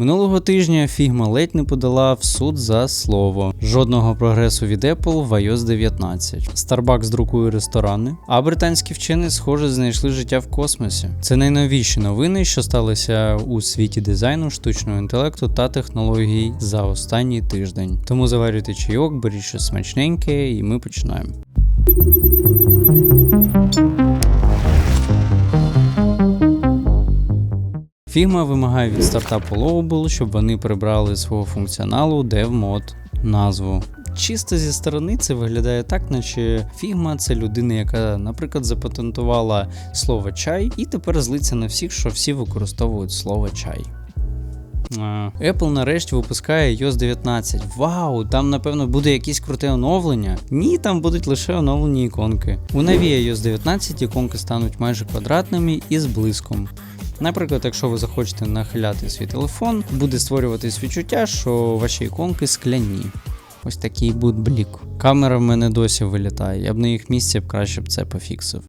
Минулого тижня Figma ледь не подала в суд за слово. Жодного прогресу від Apple в iOS 19. Starbucks друкує ресторани, а британські вчені, схоже, знайшли життя в космосі. Це найновіші новини, що сталися у світі дизайну, штучного інтелекту та технологій за останній тиждень. Тому заварюйте чайок, беріть щось смачненьке, і ми починаємо. Figma вимагає від стартапу Lowable, щоб вони прибрали свого функціоналу DevMod назву. Чисто зі сторони це виглядає так, наче Figma це людина, яка, наприклад, запатентувала слово чай, і тепер злиться на всіх, що всі використовують слово чай. Apple нарешті випускає iOS 19. Вау, там напевно буде якесь круте оновлення. Ні, там будуть лише оновлені іконки. У новій iOS 19 іконки стануть майже квадратними і з блиском. Наприклад, якщо ви захочете нахиляти свій телефон, буде створюватись відчуття, що ваші іконки скляні. Ось такий буде блік. Камера в мене досі вилітає, я б на їх місці б краще б це пофіксив.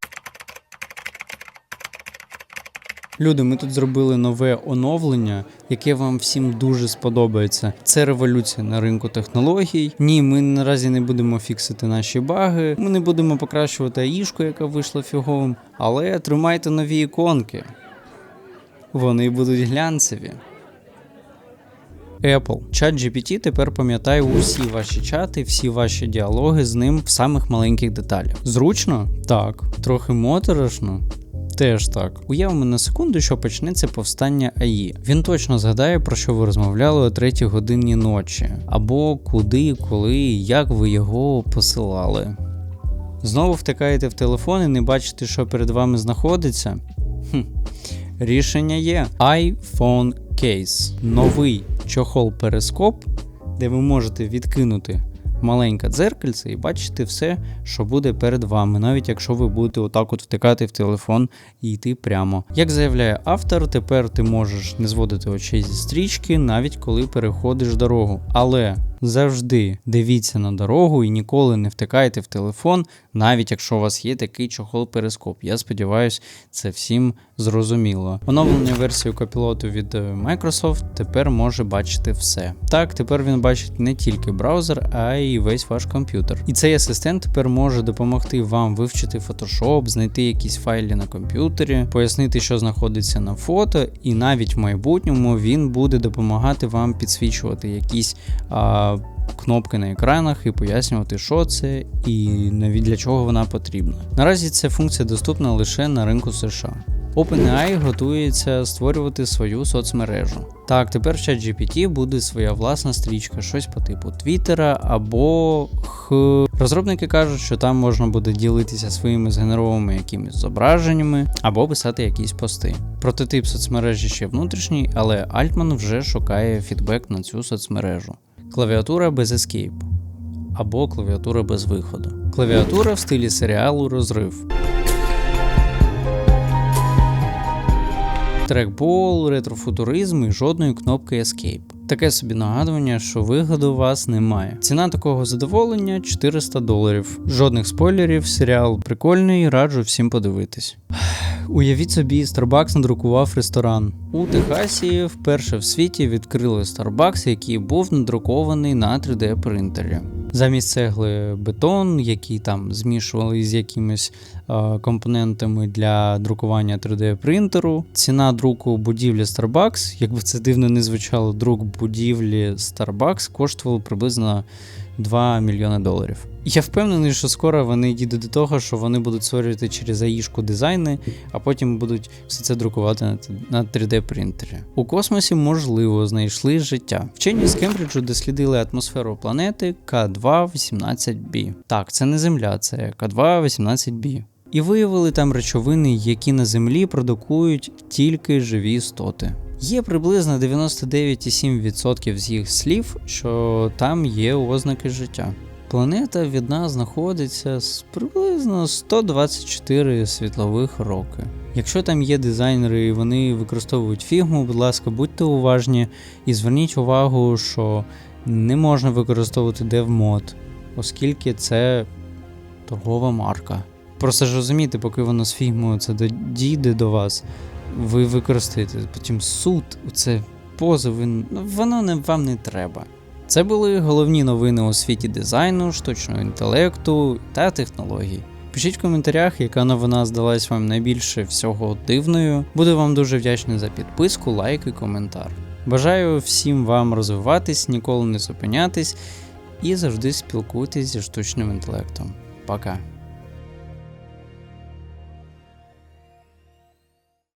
Люди, ми тут зробили нове оновлення, яке вам всім дуже сподобається. Це революція на ринку технологій. Ні, ми наразі не будемо фіксити наші баги, ми не будемо покращувати аїшку, яка вийшла фіговим, але тримайте нові іконки. Вони будуть глянцеві. Apple. Чат GPT тепер пам'ятає усі ваші чати, всі ваші діалоги з ним в самих маленьких деталях. Зручно? Так. Трохи моторошно? Теж так. Уявимо на секунду, що почнеться повстання АІ. Він точно згадає, про що ви розмовляли о 3 годині ночі, або куди, коли, як ви його посилали. Знову втикаєте в телефон і не бачите, що перед вами знаходиться? Хм. Рішення є iPhone Case. Новий чохол перископ, де ви можете відкинути маленьке дзеркальце і бачити все, що буде перед вами, навіть якщо ви будете отак от втикати в телефон і йти прямо. Як заявляє автор, тепер ти можеш не зводити очей зі стрічки, навіть коли переходиш дорогу. Але завжди дивіться на дорогу і ніколи не втикайте в телефон, навіть якщо у вас є такий чохол-перископ. Я сподіваюся, це всім зрозуміло. Оновлення версію копілоту від е, Microsoft тепер може бачити все. Так, тепер він бачить не тільки браузер, а й весь ваш комп'ютер. І цей асистент тепер може допомогти вам вивчити Photoshop, знайти якісь файли на комп'ютері, пояснити, що знаходиться на фото, і навіть в майбутньому він буде допомагати вам підсвічувати якісь. Кнопки на екранах і пояснювати, що це і для чого вона потрібна. Наразі ця функція доступна лише на ринку США. OpenAI готується створювати свою соцмережу. Так, тепер в ChatGPT буде своя власна стрічка, щось по типу Твіттера або Х. Розробники кажуть, що там можна буде ділитися своїми згенерованими якимись зображеннями або писати якісь пости. Прототип соцмережі ще внутрішній, але Altman вже шукає фідбек на цю соцмережу. Клавіатура без ескейпу або клавіатура без виходу. Клавіатура в стилі серіалу Розрив. Трекбол, ретрофутуризм і жодної кнопки Escape. Таке собі нагадування, що вигоду у вас немає. Ціна такого задоволення 400 доларів. Жодних спойлерів, серіал прикольний, раджу всім подивитись. Уявіть собі, Starbucks надрукував ресторан. У Техасі вперше в світі відкрили Starbucks, який був надрукований на 3D принтері. Замість цегли бетон, який там змішували з якимись компонентами для друкування 3D принтеру. Ціна друку будівлі Starbucks, якби це дивно не звучало, друк будівлі Starbucks коштував приблизно 2 мільйони доларів. Я впевнений, що скоро вони дійдуть до того, що вони будуть створювати через аїшку дизайни, а потім будуть все це друкувати на 3D принтері. У космосі можливо знайшли життя. Вчені з Кембриджу дослідили атмосферу планети К2-18b. Так, це не Земля, це К2-18b. І виявили там речовини, які на Землі продукують тільки живі істоти. Є приблизно 99,7% з їх слів, що там є ознаки життя. Планета від нас знаходиться з приблизно 124 світлових роки. Якщо там є дизайнери і вони використовують фігму, будь ласка, будьте уважні і зверніть увагу, що не можна використовувати DevMod, оскільки це торгова марка. Просто ж розумієте, поки воно з фігмою це дійде до вас, ви використаєте потім суд, це позови, ну, воно не, вам не треба. Це були головні новини у світі дизайну, штучного інтелекту та технологій. Пишіть в коментарях, яка новина здалась вам найбільше всього дивною. Буду вам дуже вдячний за підписку, лайк і коментар. Бажаю всім вам розвиватись, ніколи не зупинятись і завжди спілкуйтесь зі штучним інтелектом. Пока.